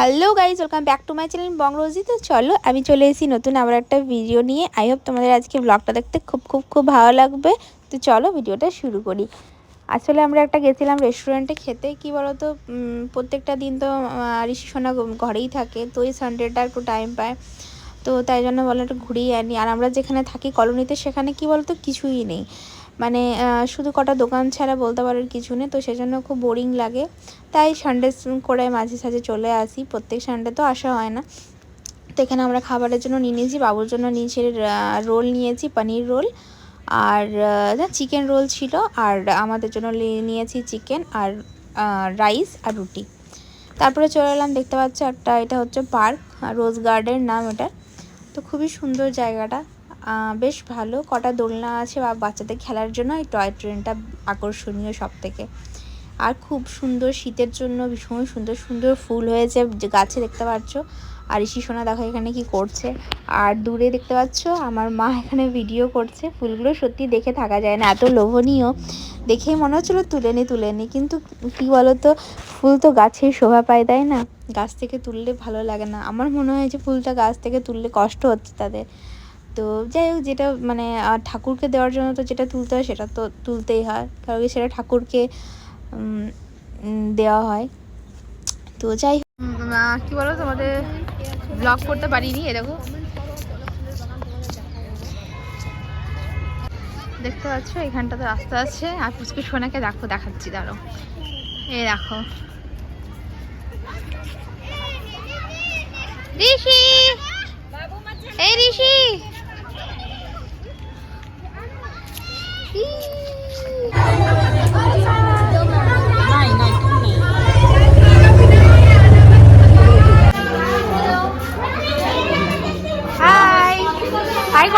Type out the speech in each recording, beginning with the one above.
Hello guys welcome back to my channel Bongroji তো চলো, আমি চলে এসেছি নতুন আবার একটা ভিডিও নিয়ে। আই হোপ তোমাদের আজকে ব্লগটা দেখতে খুব খুব খুব ভালো লাগবে। তো চলো ভিডিওটা শুরু করি। আসলে আমরা একটা গেছিলাম রেস্টুরেন্টে খেতে, কি বলতো প্রত্যেকটা দিন তো ঋষি সোনা ঘরেই থাকে, তো এই সানডেটা একটু টাইম পায়। তো তাই জন্য বলো একটু ঘুরিয়ে আনি। আর আমরা যেখানে থাকি কলোনিতে সেখানে কি বলতো, কিছুই নেই। শুধু কটা দোকান ছাড়া বলতে পারার কিছু নেই, তো সেজন্য খুব বোরিং লাগে। তাই সানডে করে মাঝে সাঝে চলে আসি, প্রত্যেক সানডে তো আসা হয় না। তো এখানে আমরা খাবারের জন্য নিয়ে নিয়েছি, বাবুর জন্য নিয়েছি রোল নিয়েছি, পনির রোল। আর চিকেন রোল ছিল, আর আমাদের জন্য নিয়েছি চিকেন আর রাইস আর রুটি। তারপরে চলে এলাম, দেখতে পাচ্ছ একটা, এটা হচ্ছে পার্ক রোজ গার্ডেন নাম এটা। তো খুবই সুন্দর জায়গাটা। বেশ ভালো। কটা দোলনা আছে বা বাচ্চাদের খেলার জন্য এই টয় ট্রেনটা আকর্ষণীয় সব থেকে আর খুব সুন্দর শীতের জন্য ভীষণ সুন্দর সুন্দর ফুল হয়েছে গাছে দেখতে পাচ্ছ। আর ঋষি সোনা দেখো এখানে কি করছে। আর দূরে দেখতে পাচ্ছ, আমার মা এখানে ভিডিও করছে। ফুলগুলো সত্যি দেখে থাকা যায় না, এত লোভনীয়। দেখেই মনে হচ্ছিল তুলে নি তুলে নি কিন্তু কি বলতো, ফুল তো গাছেই শোভা পায়, তাই না? গাছ থেকে তুললে ভালো লাগে না। আমার মনে হয় যে ফুলটা গাছ থেকে তুললে কষ্ট হচ্ছে তাদের। তো যাই হোক, যেটা মানে ঠাকুরকে দেওয়ার জন্য তো যেটা তুলতে হয় সেটা তো তুলতেই হয়। কারণ সেটা ঠাকুরকে দেওয়া হয়। তো যাই কি বলো তোমাদের? ব্লগ করতে পারিনি, এ দেখো। দেখতে পাচ্ছ, এখানটাতে রাস্তা আছে। আর পুচকু সোনাকে দেখো, দেখাচ্ছি দাঁড়ো এই দেখো। ঋষি! এই ঋষি!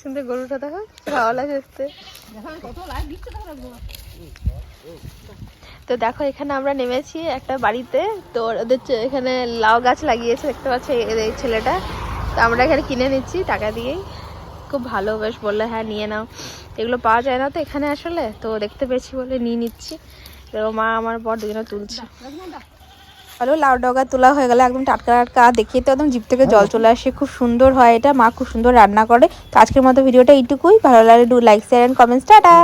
সুন্দর গরুটা দেখো ভালো লাগে দেখতে তো দেখো, এখানে আমরা নেমেছি একটা বাড়িতে। তো ওদের এখানে লাউ গাছ লাগিয়েছে, দেখতে পাচ্ছি এই ছেলেটা। তো আমরা এখানে কিনে নিচ্ছি টাকা দিয়েই। খুব ভালো, বেশ বললে হ্যাঁ নিয়ে নাও। এগুলো পাওয়া যায় না তো এখানে আসলে, তো দেখতে পেয়েছি বলে নিয়ে নিচ্ছি। তো মা আমার বর দুজনে তুলছে। ভালো, লাউ ডগা তোলা হয়ে গেলে, একদম টাটকা টাটকা। দেখিয়ে তো একদম জিপ থেকে জল চলে আসে, খুব সুন্দর হয় এটা। মা খুব সুন্দর রান্না করে। তো আজকের মতো ভিডিওটা এইটুকুই। ভালো লাগে do like share and comments tata!